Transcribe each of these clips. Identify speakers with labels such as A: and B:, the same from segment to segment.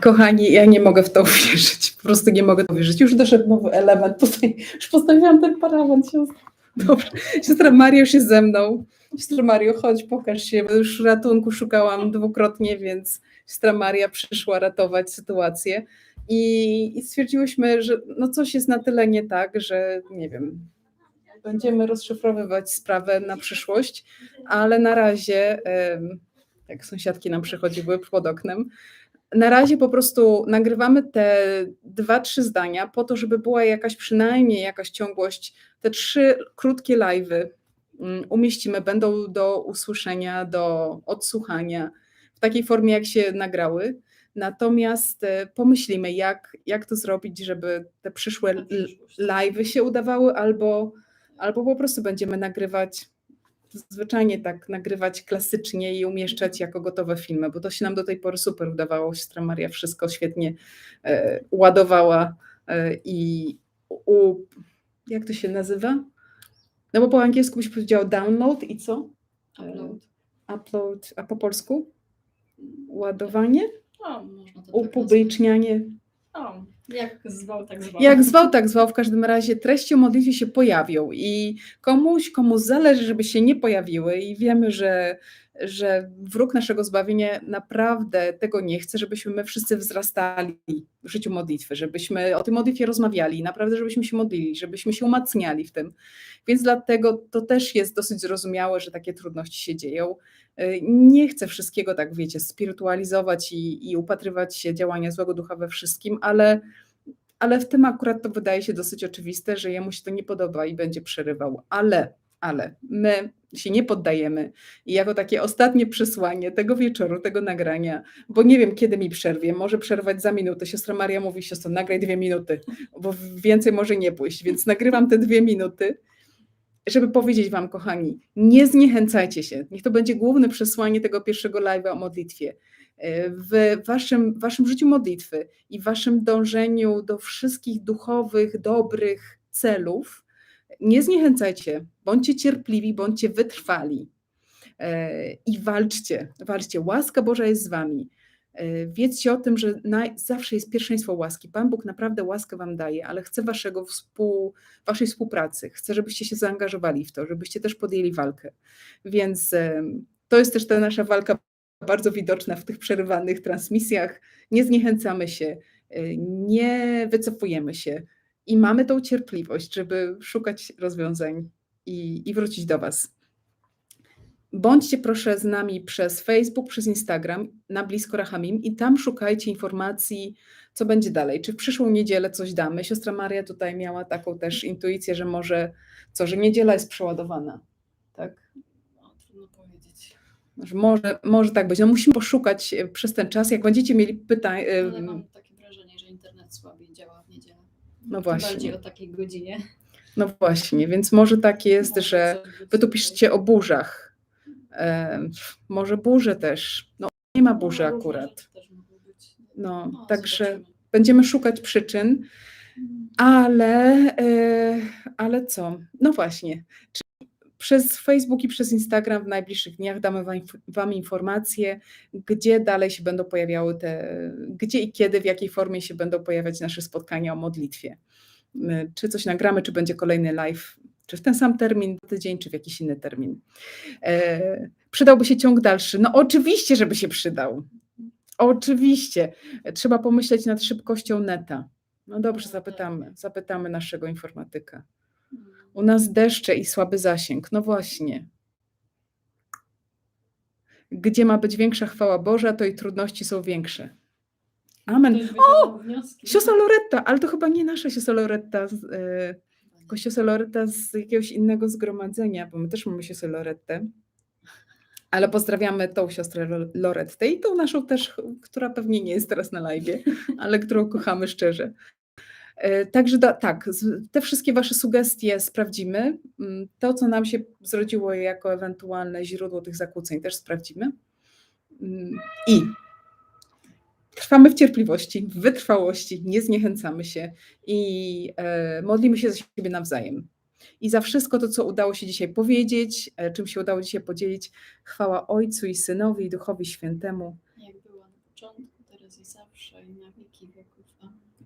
A: Kochani, ja nie mogę w to uwierzyć. Po prostu nie mogę to uwierzyć. Już doszedł nowy element. Tutaj już postawiłam ten parawan. Dobrze. Siostra już jest ze mną. Siostra Mario, chodź, pokaż się. Już ratunku szukałam dwukrotnie, więc siostra Maria przyszła ratować sytuację. I, I stwierdziłyśmy, że no coś jest na tyle nie tak, że nie wiem, będziemy rozszyfrowywać sprawę na przyszłość, ale na razie, jak sąsiadki nam przychodziły pod oknem, na razie po prostu nagrywamy te dwa, trzy zdania po to, żeby była jakaś przynajmniej jakaś ciągłość. Te trzy krótkie live'y mm, umieścimy, będą do usłyszenia, do odsłuchania w takiej formie, jak się nagrały. Natomiast e, pomyślimy, jak, jak to zrobić, żeby te przyszłe live'y się udawały, albo, albo po prostu będziemy nagrywać zwyczajnie tak nagrywać klasycznie i umieszczać jako gotowe filmy, bo to się nam do tej pory super udawało. Siostra Maria wszystko świetnie e, ładowała e, i u, jak to się nazywa? No bo po angielsku byś powiedział download i co?
B: Upload.
A: Upload, a po polsku? Ładowanie?
B: O, można to tak
A: Upublicznianie?
B: nazwać. O, jak zwał, tak zwał.
A: Jak zwał, tak zwał. W każdym razie treści o modlitwie się pojawią i komuś, komu zależy, żeby się nie pojawiły i wiemy, że, że wróg naszego zbawienia naprawdę tego nie chce, żebyśmy my wszyscy wzrastali w życiu modlitwy, żebyśmy o tej modlitwie rozmawiali, naprawdę żebyśmy się modlili, żebyśmy się umacniali w tym. Więc dlatego to też jest dosyć zrozumiałe, że takie trudności się dzieją. Y, Nie chcę wszystkiego tak, wiecie, spirytualizować i, i upatrywać się działania złego ducha we wszystkim, ale ale w tym akurat to wydaje się dosyć oczywiste, że jemu się to nie podoba i będzie przerywał. Ale, ale my się nie poddajemy. I jako takie ostatnie przesłanie tego wieczoru, tego nagrania, bo nie wiem, kiedy mi przerwie, może przerwać za minutę. Siostra Maria mówi, siostro, nagraj dwie minuty, bo więcej może nie pójść, więc nagrywam te dwie minuty, żeby powiedzieć Wam, kochani, nie zniechęcajcie się. Niech to będzie główne przesłanie tego pierwszego live'a o modlitwie w waszym, waszym życiu modlitwy i waszym dążeniu do wszystkich duchowych, dobrych celów, nie zniechęcajcie, bądźcie cierpliwi, bądźcie wytrwali e, i walczcie, walczcie. Łaska Boża jest z wami. E, Wiedzcie o tym, że zawsze jest pierwszeństwo łaski. Pan Bóg naprawdę łaskę wam daje, ale chce waszego współ, waszej współpracy. Chce, żebyście się zaangażowali w to, żebyście też podjęli walkę. Więc em, to jest też ta nasza walka bardzo widoczna w tych przerywanych transmisjach. Nie zniechęcamy się, nie wycofujemy się i mamy tą cierpliwość, żeby szukać rozwiązań i, i wrócić do Was. Bądźcie proszę z nami przez Facebook, przez Instagram na Blisko Rachamim i tam szukajcie informacji, co będzie dalej. Czy w przyszłą niedzielę coś damy? Siostra Maria tutaj miała taką też intuicję, że może co, że niedziela jest przeładowana. Tak?
B: O, trudno powiedzieć.
A: Że Może, może tak być. No musimy poszukać e, przez ten czas. Jak będziecie mieli pytań. e,
B: Ale mam takie wrażenie, że internet słabiej działa.
A: No właśnie.
B: Bardziej o takiej godzinie.
A: No właśnie, więc może tak jest,
B: Może
A: że wy tu piszecie o burzach. E, może burze też. No nie ma burzy akurat. No, także
B: zobaczymy.
A: będziemy szukać przyczyn, ale, e, ale co? No właśnie. Czyli przez Facebook i przez Instagram w najbliższych dniach damy wam, inf- wam informacje, gdzie dalej się będą pojawiały te, gdzie i kiedy, w jakiej formie się będą pojawiać nasze spotkania o modlitwie. Czy coś nagramy, czy będzie kolejny live, czy w ten sam termin, tydzień, czy w jakiś inny termin. E, przydałby się ciąg dalszy? No oczywiście, żeby się przydał. Oczywiście. Trzeba pomyśleć nad szybkością neta. No dobrze,
B: No
A: zapytamy, zapytamy naszego informatyka. U nas deszcze i słaby zasięg. No właśnie. Gdzie ma być większa chwała Boża, to i trudności są większe. Amen.
B: Wnioski.
A: Siostra Loretta, ale to chyba nie nasza siostra Loretta, e, tylko siostra Loretta z jakiegoś innego zgromadzenia, bo my też mamy siostrę Lorettę. Ale pozdrawiamy tą siostrę Lo- Lorettę i tą naszą też, która pewnie nie jest teraz na live, ale którą kochamy szczerze. E, Także da, tak, te wszystkie Wasze sugestie sprawdzimy. Mm, To, co nam się zrodziło jako ewentualne źródło tych zakłóceń, też sprawdzimy. Mm, I trwamy w cierpliwości, w wytrwałości, nie zniechęcamy się i e, modlimy się za siebie nawzajem. I za wszystko to, co udało się dzisiaj powiedzieć, e, czym się udało dzisiaj podzielić, chwała Ojcu i Synowi i Duchowi Świętemu.
B: Jak była na początku, teraz i zawsze, i na wieki wieków.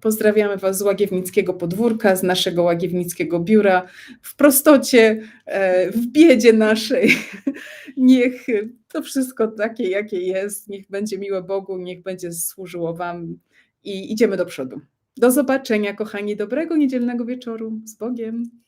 A: Pozdrawiamy Was z Łagiewnickiego podwórka, z naszego Łagiewnickiego biura, w prostocie, e, w biedzie naszej. Niech to wszystko takie, jakie jest, niech będzie miłe Bogu, niech będzie służyło Wam i idziemy do przodu. Do zobaczenia, kochani, dobrego niedzielnego wieczoru. Z Bogiem.